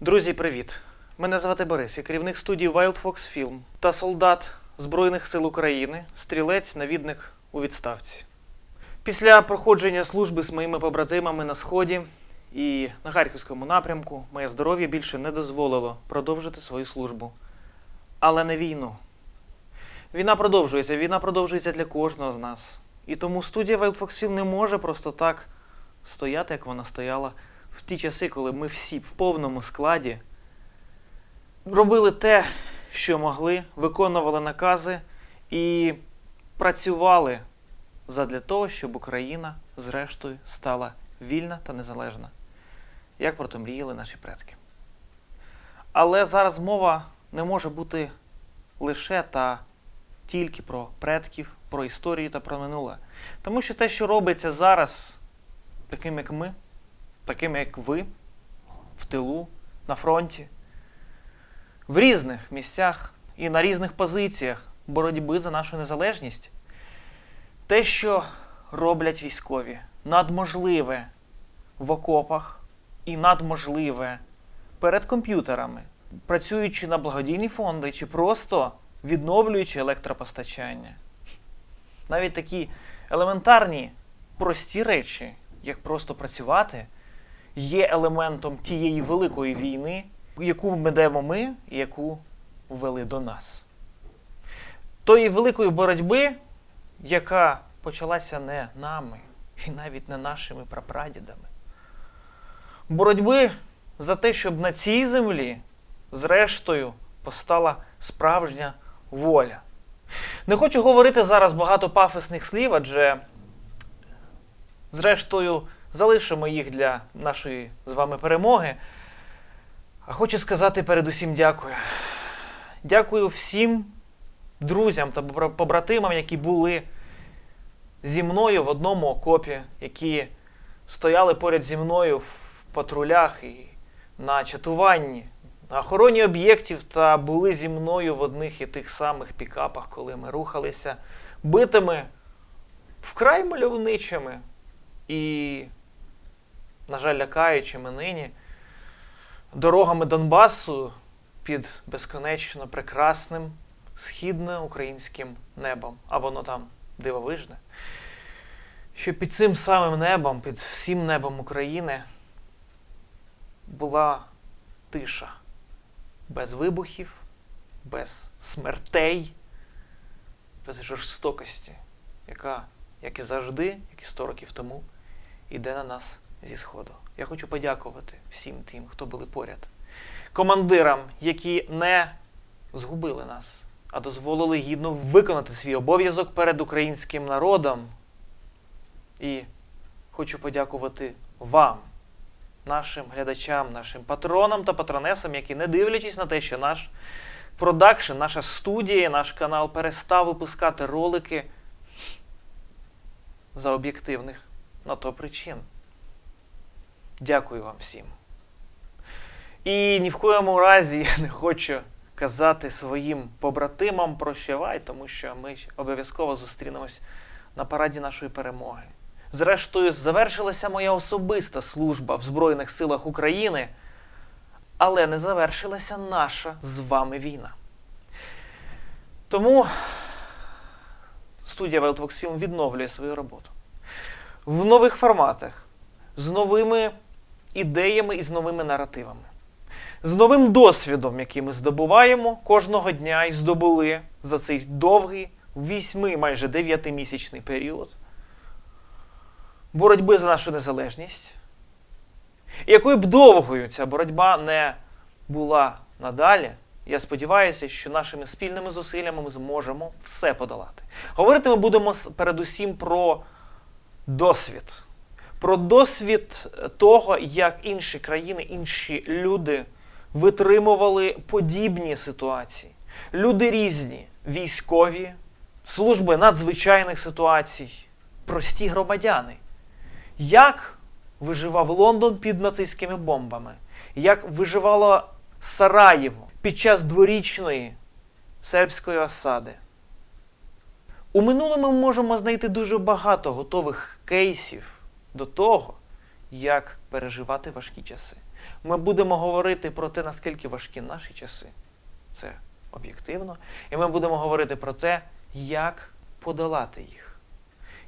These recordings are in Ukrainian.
Друзі, привіт! Мене звати Борис, я керівник студії Wild Fox Film та солдат Збройних сил України, стрілець, навідник у відставці. Після проходження служби з моїми побратимами на Сході і на Харківському напрямку моє здоров'я більше не дозволило продовжити свою службу. Але не війну. Війна продовжується, війна продовжується для кожного з нас. І тому студія Wild Fox Film не може просто так стояти, як вона стояла в ті часи, коли ми всі в повному складі робили те, що могли, виконували накази і працювали задля того, щоб Україна, зрештою, стала вільна та незалежна, як про то мріяли наші предки. Але зараз мова не може бути лише та тільки про предків, про історію та про минуле. Тому що те, що робиться зараз, таким як ми, такими як ви, в тилу, на фронті, в різних місцях і на різних позиціях боротьби за нашу незалежність, те, що роблять військові, надможливе в окопах і надможливе перед комп'ютерами, працюючи на благодійні фонди чи просто відновлюючи електропостачання. Навіть такі елементарні, прості речі, як просто працювати, є елементом тієї великої війни, яку ведемо ми і яку ввели до нас. Тої великої боротьби, яка почалася не нами і навіть не нашими прапрадідами. Боротьби за те, щоб на цій землі, зрештою, постала справжня воля. Не хочу говорити зараз багато пафосних слів, адже, зрештою, залишимо їх для нашої з вами перемоги. А хочу сказати передусім дякую. Дякую всім друзям та побратимам, які були зі мною в одному окопі, які стояли поряд зі мною в патрулях і на чатуванні, на охороні об'єктів та були зі мною в одних і тих самих пікапах, коли ми рухалися битими вкрай мальовничими і, на жаль, лякаючими нині. Дорогами Донбасу під безконечно прекрасним східноукраїнським небом, а воно там дивовижне. Що під цим самим небом, під всім небом України була тиша, без вибухів, без смертей, без жорстокості, яка, як і завжди, як і 100 років тому, йде на нас зі Сходу. Я хочу подякувати всім тим, хто були поряд, командирам, які не згубили нас, а дозволили гідно виконати свій обов'язок перед українським народом. І хочу подякувати вам, нашим глядачам, нашим патронам та патронесам, які, не дивлячись на те, що наш продакшн, наша студія, наш канал перестав випускати ролики за об'єктивних на то причин. Дякую вам всім. І ні в коєму разі я не хочу казати своїм побратимам прощавай, тому що ми обов'язково зустрінемось на параді нашої перемоги. Зрештою, завершилася моя особиста служба в Збройних силах України, але не завершилася наша з вами війна. Тому студія Wildvox Film відновлює свою роботу в нових форматах, з новими ідеями і з новими наративами, з новим досвідом, який ми здобуваємо кожного дня і здобули за цей довгий, вісьми, майже дев'ятимісячний період боротьби за нашу незалежність. Якою б довгою ця боротьба не була надалі, я сподіваюся, що нашими спільними зусиллями ми зможемо все подолати. Говорити ми будемо передусім про досвід. Про досвід того, як інші країни, інші люди витримували подібні ситуації. Люди різні, військові, служби надзвичайних ситуацій, прості громадяни. Як виживав Лондон під нацистськими бомбами? Як виживало Сараєво під час дворічної сербської осади? У минулому ми можемо знайти дуже багато готових кейсів до того, як переживати важкі часи. Ми будемо говорити про те, наскільки важкі наші часи. Це об'єктивно. І ми будемо говорити про те, як подолати їх,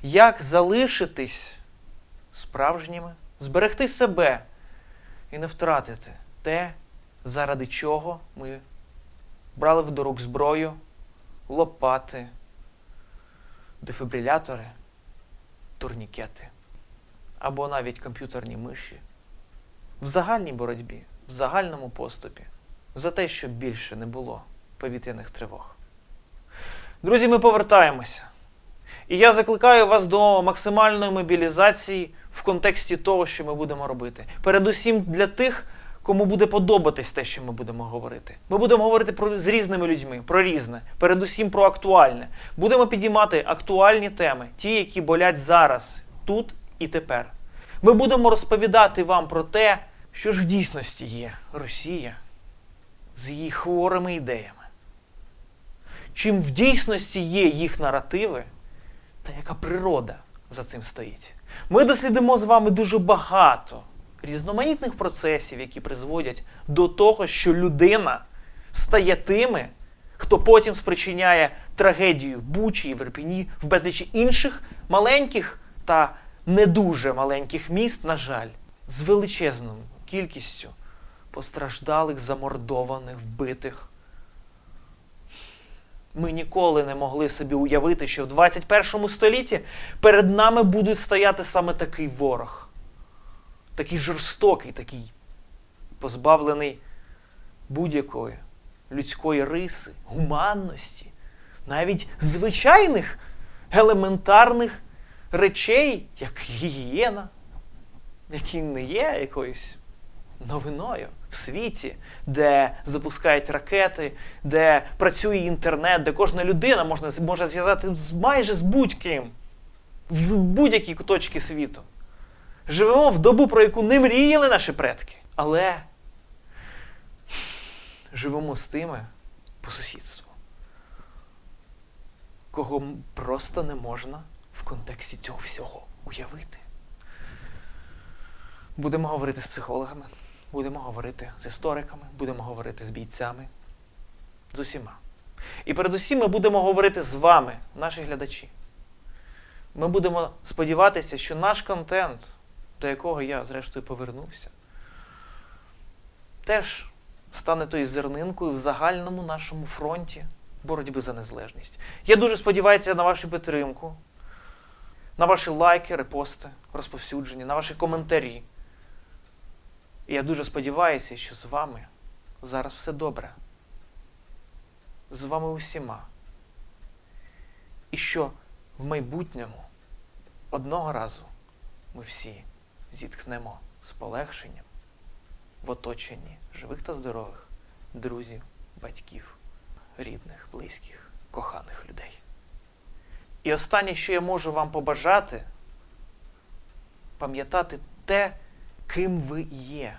як залишитись справжніми, зберегти себе і не втратити те, заради чого ми брали до рук зброю, лопати, дефібрилятори, турнікети або навіть комп'ютерні миші в загальній боротьбі, в загальному поступі за те, щоб більше не було повітряних тривог. Друзі, ми повертаємося. І я закликаю вас до максимальної мобілізації в контексті того, що ми будемо робити. Передусім для тих, кому буде подобатись те, що ми будемо говорити. Ми будемо говорити про, з різними людьми, про різне, передусім про актуальне. Будемо підіймати актуальні теми, ті, які болять зараз, тут і тепер. Ми будемо розповідати вам про те, що ж в дійсності є Росія з її хворими ідеями. Чим в дійсності є їх наративи, та яка природа за цим стоїть. Ми дослідимо з вами дуже багато різноманітних процесів, які призводять до того, що людина стає тими, хто потім спричиняє трагедію Бучі і в Ірпіні, в безлічі інших маленьких та не дуже маленьких міст, на жаль, з величезною кількістю постраждалих, замордованих, вбитих. Ми ніколи не могли собі уявити, що в 21 столітті перед нами буде стояти саме такий ворог. Такий жорстокий, такий позбавлений будь-якої людської риси, гуманності, навіть звичайних елементарних речей, як гігієна, які не є якоюсь новиною в світі, де запускають ракети, де працює інтернет, де кожна людина можна, може зв'язати майже з будь-ким в будь-які куточки світу. Живемо в добу, про яку не мріяли наші предки, але живемо з тими по сусідству, кого просто не можна контексті цього всього уявити. Будемо говорити з психологами, будемо говорити з істориками, будемо говорити з бійцями, з усіма. І передусім ми будемо говорити з вами, наші глядачі. Ми будемо сподіватися, що наш контент, до якого я, зрештою, повернувся, теж стане тою зернинкою в загальному нашому фронті боротьби за незалежність. Я дуже сподіваюся на вашу підтримку, на ваші лайки, репости, розповсюдження, на ваші коментарі. І я дуже сподіваюся, що з вами зараз все добре. З вами усіма. І що в майбутньому одного разу ми всі зіткнемо з полегшенням в оточенні живих та здорових друзів, батьків, рідних, близьких, коханих людей. І останнє, що я можу вам побажати, пам'ятати те, ким ви є,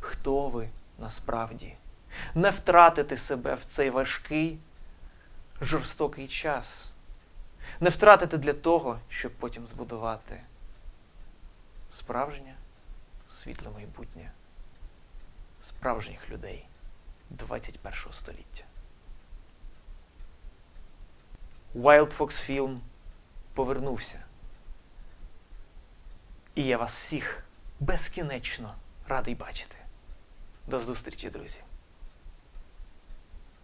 хто ви насправді, не втратити себе в цей важкий, жорстокий час, не втратити для того, щоб потім збудувати справжнє світле майбутнє справжніх людей 21 століття. Wild Fox Film повернувся. І я вас всіх безкінечно радий бачити. До зустрічі, друзі!